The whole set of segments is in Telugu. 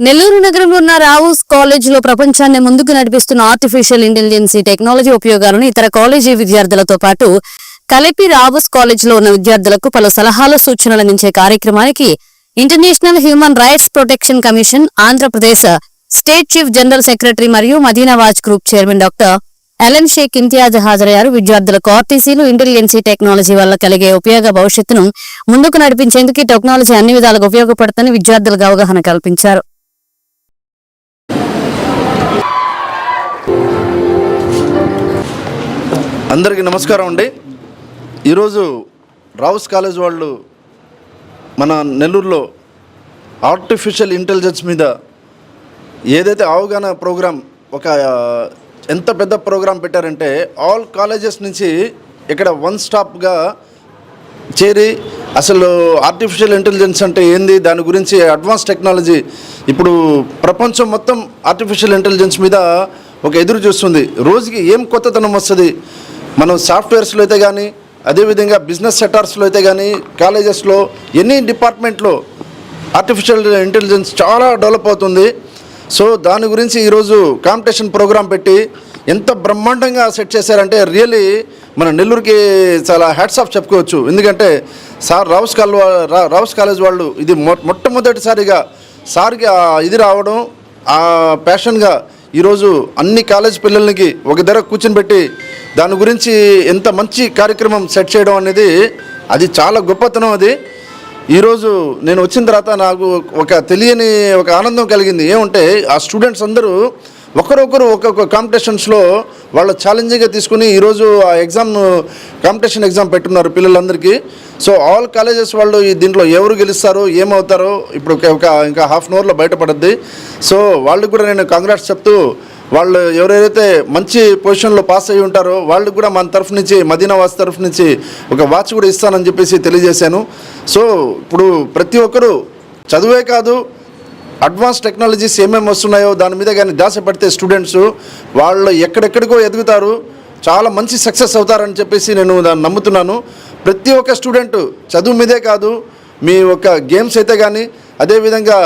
నెల్లూరు నగరంలో ఉన్న రావుస్ కాలేజ్లో ప్రపంచాన్ని ముందుకు నడిపిస్తున్న ఆర్టిఫిషియల్ ఇంటెలిజెన్సీ టెక్నాలజీ ఉపయోగాలను ఇతర కాలేజీ విద్యార్థులతో పాటు కలిపి రావుస్ కాలేజ్లో ఉన్న విద్యార్థులకు పలు సలహాలు సూచనలు అందించే కార్యక్రమానికి international human rights protection commission Andhra Pradesh state chief general secretary మరియు Madinawaz group chairman doctor Elan Shaik Imtiaz హాజరయ్యారు. విద్యార్థులకు ఆర్టీసీలు ఇంటెలిజెన్సీ టెక్నాలజీ వల్ల కలిగే ఉపయోగ భవిష్యత్తును ముందుకు నడిపించేందుకు ఈ టెక్నాలజీ అన్ని విధాలుగా ఉపయోగపడుతుందని విద్యార్థులకు అవగాహన కల్పించారు. అందరికీ నమస్కారం అండి. ఈరోజు రావుస్ కాలేజ్ వాళ్ళు మన నెల్లూరులో ఆర్టిఫిషియల్ ఇంటెలిజెన్స్ మీద ఏదైతే అవగాహన ప్రోగ్రాం ఒక ఎంత పెద్ద ప్రోగ్రాం పెట్టారంటే ఆల్ కాలేజెస్ నుంచి ఇక్కడ వన్ స్టాప్గా చేరి అసలు ఆర్టిఫిషియల్ ఇంటెలిజెన్స్ అంటే ఏంది దాని గురించి అడ్వాన్స్ టెక్నాలజీ ఇప్పుడు ప్రపంచం మొత్తం ఆర్టిఫిషియల్ ఇంటెలిజెన్స్ మీద ఒక ఎదురు చూస్తుంది. రోజుకి ఏం కొత్తతనం వస్తుంది? మనం సాఫ్ట్వేర్స్లో అయితే కానీ అదేవిధంగా బిజినెస్ సెక్టార్స్లో అయితే కానీ కాలేజెస్లో ఎన్ని డిపార్ట్మెంట్లో ఆర్టిఫిషియల్ ఇంటెలిజెన్స్ చాలా డెవలప్ అవుతుంది. సో దాని గురించి ఈరోజు కాంపిటీషన్ ప్రోగ్రాం పెట్టి ఎంత బ్రహ్మాండంగా సెట్ చేశారంటే రియలీ మన నెల్లూరుకి చాలా హ్యాట్స్ ఆఫ్ చెప్పుకోవచ్చు. ఎందుకంటే సార్ రావుస్ కాల్ రావుస్ కాలేజ్ వాళ్ళు ఇది మొట్టమొదటిసారిగా సార్కి ఇది రావడం ఆ ప్యాషన్గా ఈరోజు అన్ని కాలేజ్ పిల్లలకి ఒక ధర కూర్చొని పెట్టి దాని గురించి ఎంత మంచి కార్యక్రమం సెట్ చేయడం అనేది అది చాలా గొప్పతనం అది. ఈరోజు నేను వచ్చిన తర్వాత నాకు ఒక తెలియని ఒక ఆనందం కలిగింది. ఏమంటే ఆ స్టూడెంట్స్ అందరూ ఒకరొకరు ఒక్కొక్క కాంపిటీషన్స్లో వాళ్ళు ఛాలెంజింగ్గా తీసుకుని ఈరోజు ఆ ఎగ్జామ్ కాంపిటీషన్ ఎగ్జామ్ పెట్టున్నారు పిల్లలందరికీ. సో ఆల్ కాలేజెస్ వాళ్ళు ఈ దీంట్లో ఎవరు గెలుస్తారో ఏమవుతారో ఇప్పుడు ఒక- ఇంకా హాఫ్ అన్ అవర్లో బయటపడద్ది. సో వాళ్ళకి కూడా నేను కాంగ్రాట్స్ చెప్తూ వాళ్ళు ఎవరైతే మంచి పొజిషన్లో పాస్ అయ్యి ఉంటారో వాళ్ళకి కూడా మన తరఫు నుంచి మదీనావాస్ తరఫు నుంచి ఒక వాచ్ కూడా ఇస్తానని చెప్పేసి తెలియజేశాను. సో ఇప్పుడు ప్రతి ఒక్కరూ చదువే కాదు అడ్వాన్స్ టెక్నాలజీస్ ఏమేమి వస్తున్నాయో దాని మీద కానీ దాస పడితే స్టూడెంట్స్ వాళ్ళు ఎక్కడెక్కడికో ఎదుగుతారు. చాలా మంచి సక్సెస్ అవుతారని చెప్పేసి నేను దాన్ని నమ్ముతున్నాను. ప్రతి ఒక్క స్టూడెంట్ చదువు మీదే కాదు మీ యొక్క గేమ్స్ అయితే కానీ అదేవిధంగా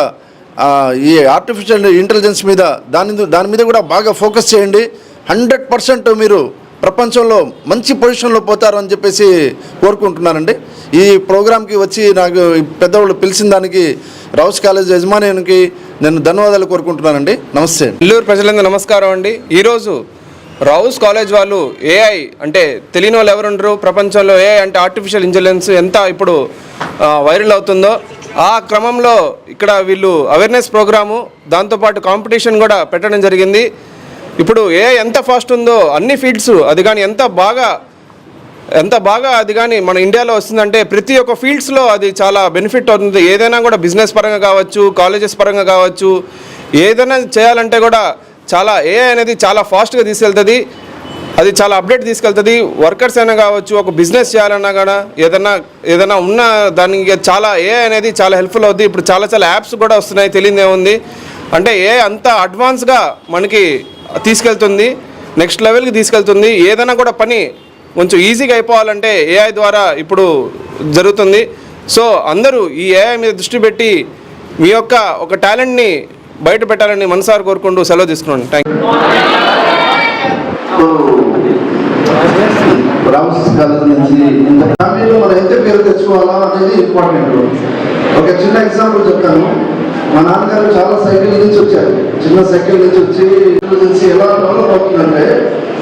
ఈ ఆర్టిఫిషియల్ ఇంటెలిజెన్స్ మీద దాని దాని మీద కూడా బాగా ఫోకస్ చేయండి. హండ్రెడ్ పర్సెంట్ మీరు ప్రపంచంలో మంచి పొజిషన్లో పోతారని చెప్పేసి కోరుకుంటున్నానండి. ఈ ప్రోగ్రామ్కి వచ్చి నాకు పెద్దవాళ్ళు పిలిచిన దానికి రౌస్ కాలేజ్ యజమానికి నేను ధన్యవాదాలు కోరుకుంటున్నానండి. నమస్తే నెల్లూరు ప్రజలందరూ నమస్కారం అండి. ఈరోజు రౌస్ కాలేజ్ వాళ్ళు ఏఐ అంటే తెలియని వాళ్ళు ఎవరుండరు? ప్రపంచంలో ఏఐ అంటే ఆర్టిఫిషియల్ ఇంటెలిజెన్స్ ఎంత ఇప్పుడు వైరల్ అవుతుందో ఆ క్రమంలో ఇక్కడ వీళ్ళు అవేర్నెస్ ప్రోగ్రాము దాంతోపాటు కాంపిటీషన్ కూడా పెట్టడం జరిగింది. ఇప్పుడు ఏఐ ఎంత ఫాస్ట్ ఉందో అన్ని ఫీల్డ్స్ అది కానీ ఎంత బాగా ఎంత బాగా అది కానీ మన ఇండియాలో వస్తుందంటే ప్రతి ఒక్క ఫీల్డ్స్లో అది చాలా బెనిఫిట్ అవుతుంది. ఏదైనా కూడా బిజినెస్ పరంగా కావచ్చు కాలేజెస్ పరంగా కావచ్చు ఏదైనా చేయాలంటే కూడా చాలా ఏఐ అనేది చాలా ఫాస్ట్గా తీసుకెళ్తుంది. అది చాలా అప్డేట్ తీసుకెళ్తుంది. వర్కర్స్ అయినా కావచ్చు ఒక బిజినెస్ చేయాలన్నా కూడా ఏదన్నా ఏదైనా ఉన్న దానికి చాలా ఏఐ అనేది చాలా హెల్ప్ఫుల్ అవుతుంది ఇప్పుడు చాలా చాలా యాప్స్ కూడా వస్తున్నాయి. తెలియదే ఉంది. అంటే ఏ అంత అడ్వాన్స్గా మనకి తీసుకెళ్తుంది. నెక్స్ట్ లెవెల్కి తీసుకెళ్తుంది. ఏదైనా కూడా పని కొంచెం ఈజీగా అయిపోవాలంటే ఏఐ ద్వారా ఇప్పుడు జరుగుతుంది. సో అందరూ ఈ ఏఐ మీద దృష్టి పెట్టి మీ యొక్క ఒక టాలెంట్ని బయట పెట్టాలని మనసారి కోరుకుంటూ సెలవు తీసుకున్నాను. థ్యాంక్ అనేది ఒక చిన్న ఎగ్జాంపుల్ చెప్తాను. మా నాన్నగారు చాలా సైకిల్ నుంచి వచ్చారు. చిన్న సైకిల్ నుంచి వచ్చి నుంచి ఎలా డెవలప్ అవుతుందంటే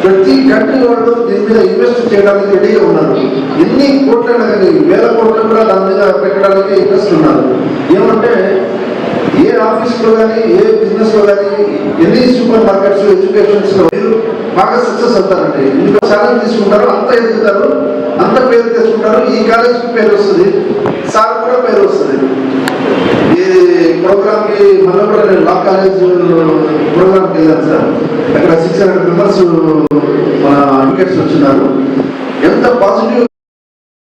ప్రతి కంట్రీ వాళ్ళు దీని మీద ఇన్వెస్ట్ చేయడానికి రెడీగా ఉన్నారు. ఎన్ని కోట్లైనా కానీ వేల కోట్లు కూడా దాని మీద పెట్టడానికి ఇంట్రెస్ట్ ఉన్నారు. ఏమంటే ఏ ఆఫీస్లో కానీ ఏ బిజినెస్లో కానీ ఎన్ని సూపర్ మార్కెట్స్ ఎడ్యుకేషన్స్లో మీరు బాగా సక్సెస్ అవుతారండి ఇంట్లో ఛాలెంజ్ తీసుకుంటారు అంత ఎదుగుతారు అంత పేరు తెచ్చుకుంటారు ఈ కాలేజ్కి పేరు వస్తుంది సార్ కూడా పేరు వస్తుంది. ఈ ప్రోగ్రామ్కి మనం కూడా నేను లా కాలేజ్ ప్రోగ్రామ్కి వెళ్ళాను సార్. అక్కడ సిక్స్ హండ్రెడ్ మెంబర్స్ మన అడ్వకేట్స్ వచ్చినారు. ఎంత పాజిటివ్